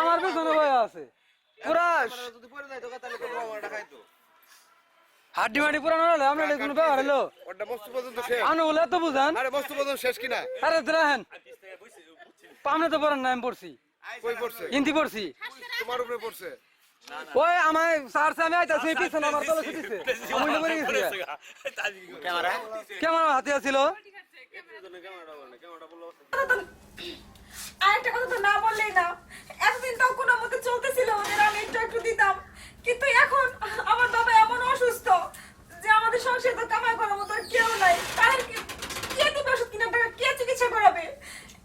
আমার পেছনে বয়ে আছে পুরা যদি পড়ে যাইতো তাহলে তো বাবা মাটা খাইতো হাড্ডি মাড্ডি পুরানো হলে আমরা এটা কোনো ব্যবহার হলো ওটা বস্তু পর্যন্ত শেষ আনো বলে তো বুঝান আরে বস্তু পর্যন্ত শেষ কিনা আরে দেখেন পামনে তো পড়েন না আমি পড়ছি কই পড়ছে হিন্দি পড়ছি তোমার উপরে পড়ছে ওই আমায় সারছে আমি আইতাছি পিছনে আমার তলে ছুটিছে আমি উল্টে পড়ে গেছি ক্যামেরা কেমন হাতে ছিল আরেকটা কথা তো না বললেই না। এতদিন তাও কোনো মতে চলতেছিল ওদের আমি একটু একটু দিতাম। কিন্তু এখন আমার বাবা এমন অসুস্থ যে আমাদের সংসারে তো কামাই করার মতো কেউ নাই। তার কি- দিবে ওষুধ কিনা? টাকা কে চিকিৎসা করাবে?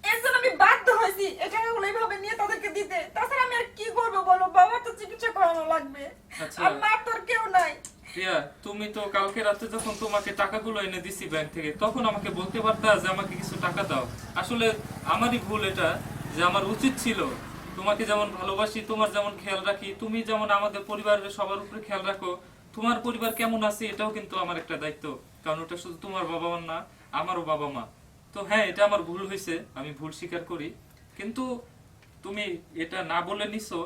এর জন্য আমি বাধ্য হয়েছি এই টাকাগুলো এইভাবে নিয়ে তাদেরকে দিতে। তাছাড়া আমি আর কি করব বলো? বাবার তো চিকিৎসা করানো লাগবে। আচ্ছা। আর মার তো কেউ নাই। প্রিয়া তুমি তো কালকে রাতে যখন তোমাকে টাকাগুলো এনে দিছি ব্যাংক থেকে তখন আমাকে বলতে পারতা যে আমাকে কিছু টাকা দাও। আসলে আমারই ভুল এটা। যে আমার উচিত ছিল, তোমাকে যেমন ভালোবাসি, তোমার যেমন খেয়াল রাখি, তুমি যেমন আমাদের পরিবারের সবার উপরে খেয়াল রাখো, তোমার পরিবার কেমন আছে এটাও কিন্তু আমার একটা দায়িত্ব। কারণ ওটা শুধু তোমার বাবা মা না, আমারও বাবা মা তো হ্যাঁ এটা আমার ভুল হয়েছে, আমি ভুল স্বীকার করি। কিন্তু তুমি এটা না বলে নিছো,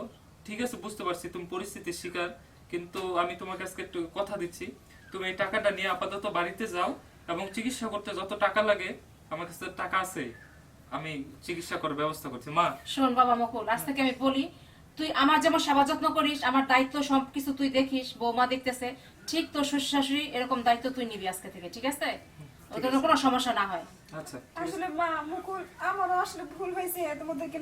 ঠিক আছে, বুঝতে পারছি, তুমি পরিস্থিতির শিকার, কিন্তু আমি তোমার কাছে একটু কথা দিচ্ছি। তুমি এই টাকাটা নিয়ে আপাতত বাড়িতে যাও এবং চিকিৎসা করতে যত টাকা লাগে, আমার কাছে টাকা আছে। আমি চিকিৎসা করার ব্যবস্থা করছি। মা। শোন বাবা মকুল আজ থেকে আমি বলি তুই আমার যেমন সেবা যত্ন করিস আমার দায়িত্ব সবকিছু তুই দেখিস বৌমা দেখতেছে ঠিক তোর শ্বশুর শাশুড়ি এরকম দায়িত্ব তুই নিবি আজকে থেকে ঠিক আছে? ওদের কোনো সমস্যা না হয়। আচ্ছা আসলে মা মুকুল আমারও আসলে ভুল হয়েছে তোমাদেরকে